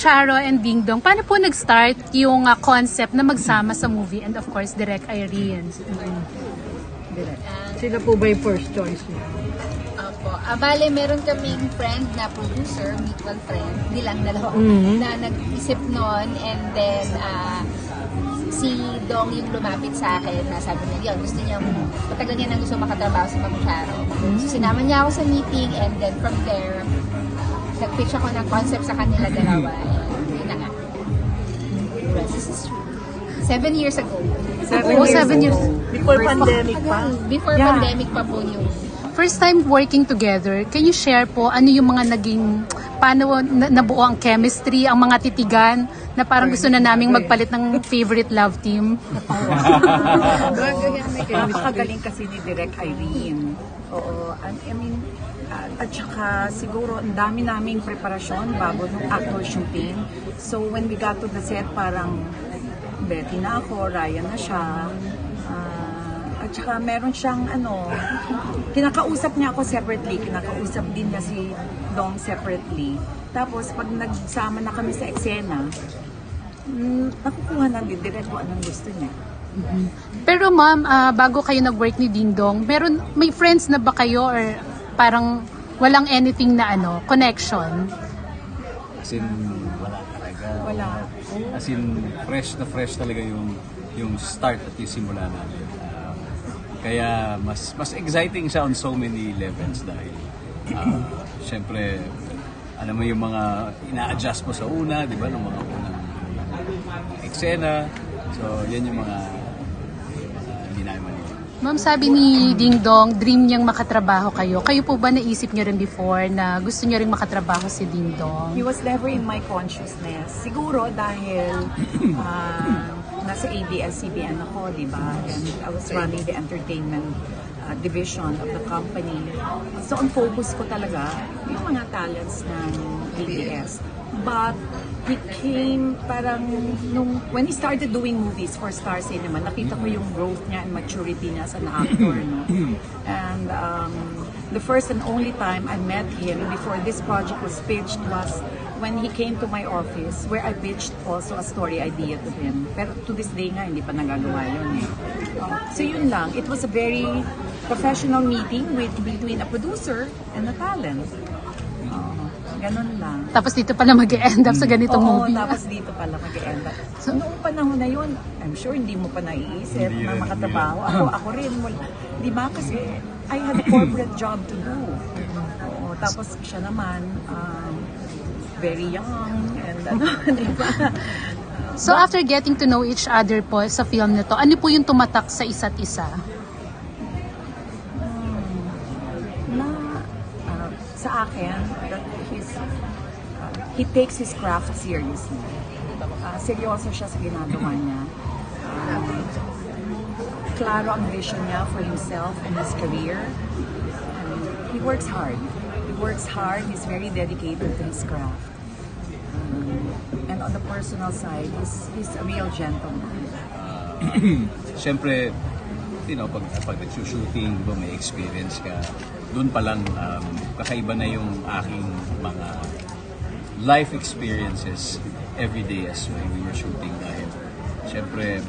Charo and Ding Dong, paano po nag-start yung ah, concept na magsama sa movie and of course, Direct Irene? Sila po ba yung first choice niyo? Opo. Ah, bale, meron kaming friend na producer, mutual friend, hindi lang dalawa, Mhm. na nag-isip noon and then ah, si Dong yung lumapit sa akin na sabi niya, yun, gusto niya, matagal niya nang gusto makatrabaho sa Mamucharo. So sinama niya ako sa meeting and then from there, nag-pitch ako ng concept sa kanila dalawa. Yun na nga. This is true. Seven years ago. Oo, seven years. Before pandemic pa. Before Yeah. pandemic pa po yung First time working together, can you share po ano yung mga naging, paano na, nabuo ang chemistry, ang mga titigan, na parang gusto na naming magpalit ng favorite love team? Napakagaling kasi ni Direk Irene. Oo. I mean, at saka siguro ang dami naming preparasyon bago nung actor shooting. So when we got to the set, parang Betty na ako, Ryan na siya. Ah, at saka meron siyang ano, kinakausap niya ako separately, kinakausap din niya si Dong separately. Tapos pag nagsama na kami sa eksena, mm, nakukuha na din direct kung anong gusto niya. Pero ma'am, ah, bago kayo nag-work ni Ding Dong, meron, may friends na ba kayo or parang walang anything na ano, connection? As in, wala talaga. Wala. As in, fresh na fresh talaga yung yung start at yung simula namin. Ah, kaya mas mas exciting siya on so many levels dahil uh, syempre alam mo yung mga ina-adjust mo sa una, di ba? Ng mga unang eksena. So, yan yung mga. Ma'am, sabi ni Ding Dong, dream niyang makatrabaho kayo. Kayo po ba naisip niyo rin before na gusto niyo rin makatrabaho si Ding Dong? He was never in my consciousness. Siguro dahil ah, nasa ABS-CBN ako, di ba? And I was running the entertainment ah, division of the company. So, ang focus ko talaga, yung mga talents ng ABS. But, he came parang nung when he started doing movies for Star Cinema, nakita ko yung growth niya and maturity niya as an actor. No? And um, the first and only time I met him before this project was pitched was when he came to my office where I pitched also a story idea to him. Pero to this day nga, hindi pa nagagawa yun. Eh. Uh, so yun lang. It was a very professional meeting with between a producer and a talent. Uh, ganun lang. Tapos dito pala mag-end up sa ganitong Oo, movie. tapos dito pala mag-end up. So, noong panahon na yun, I'm sure hindi mo pa naiisip Hindi na makatrabaho. Ako, ako rin. Wala. Di ba? Kasi I had a corporate job to do. Oo, tapos siya naman, um, very young and ano, di ba? So after getting to know each other po sa film na to, ano po yung tumatak sa isa't isa? Sa akin that he's uh, he takes his craft seriously. Uh, seryoso siya sa ginagawa niya. Um, klaro ang vision niya for himself and his career. And he works hard. He works hard. He's very dedicated to his craft. Um, and on the personal side, he's, he's a real gentleman. Siyempre, you know, pag, pag nagsushooting, di may experience ka. Doon pa lang, um, kakaiba na yung aking mga life experiences every day as we were shooting dahil siyempre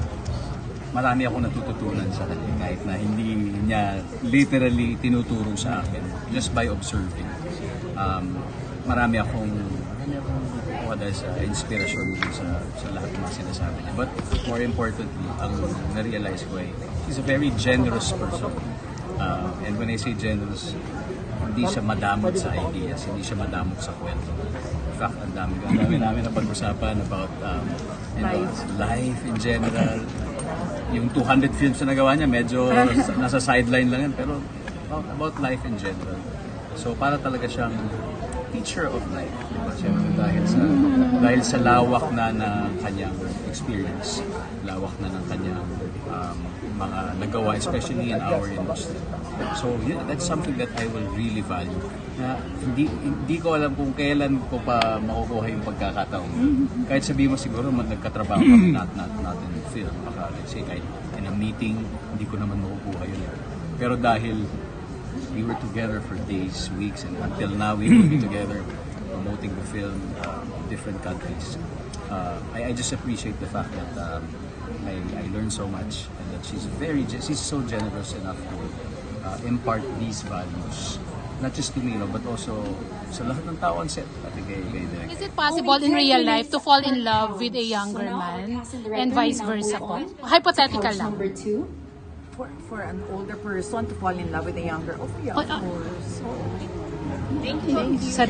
marami ako natututunan sa kanya kahit na hindi niya literally tinuturo sa akin just by observing. Um, marami akong nakuha dahil sa inspirasyon sa, sa lahat ng mga sinasabi niya. But more importantly, ang na-realize ko ay he's a very generous person. Uh, and when I say generous, hindi siya madamot sa ideas, hindi siya madamot sa kwento. In fact, ang dami, ang dami namin na pag-usapan about um, know, life in general. Yung 200 films na nagawa niya, medyo nasa sideline lang yan, pero about, about life in general. So para talaga siyang teacher of life. Diba? Siyempre dahil sa, dahil sa lawak na ng kanyang experience, lawak na ng kanyang um, mga nagawa, especially in our industry. So yeah, that's something that I will really value. Na hindi, hindi ko alam kung kailan ko pa makukuha yung pagkakataon. Kahit sabihin mo siguro man nagkatrabaho kami, not, not, not in film, baka let's say kahit in a meeting, hindi ko naman makukuha yun. Pero dahil we were together for days, weeks, and until now we will be together promoting the film uh, in different countries. Uh, I, I just appreciate the fact that um, I, I learned so much and that she's very she's so generous enough to uh, impart these values not just to me no, but also sa lahat ng tao on set pati kay, kay Direk. Is it possible in real life to fall in love with a younger man and vice versa po? Hypothetical lang. Number two. For, for an older person to fall in love with a younger, oh yeah, Oh, of ah. course. Sa